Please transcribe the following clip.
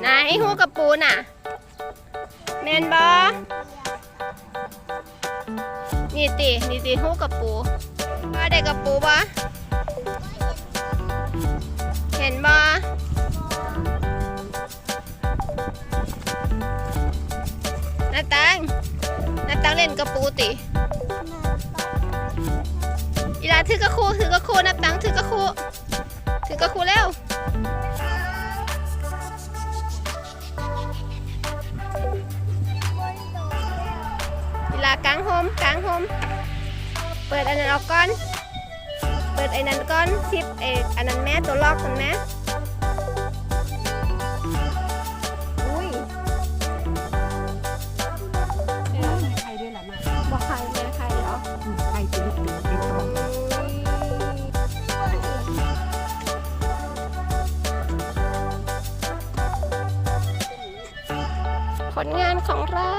ไหนหูกับปูน่ะ แมนบอนี่ตินี่ติหูกับปูว่าได้กับปูบอเห็นบอน้าตังน้าตังเล่นกับปูติ อีหลาถือกระคูถือกระคูน้าตังถือกระคูถือกระคูแล้วเวลากลางโฮมกลางโฮมเปิดอันนั้นออกก่อน เปิดไอ้นั้นก่อนซิปไอ้อันนั้นแม่ตัวล็อกมันแม่อุ้ยเออให้ใครด้วยล่ะมาบอกใคร ผลงานของเรา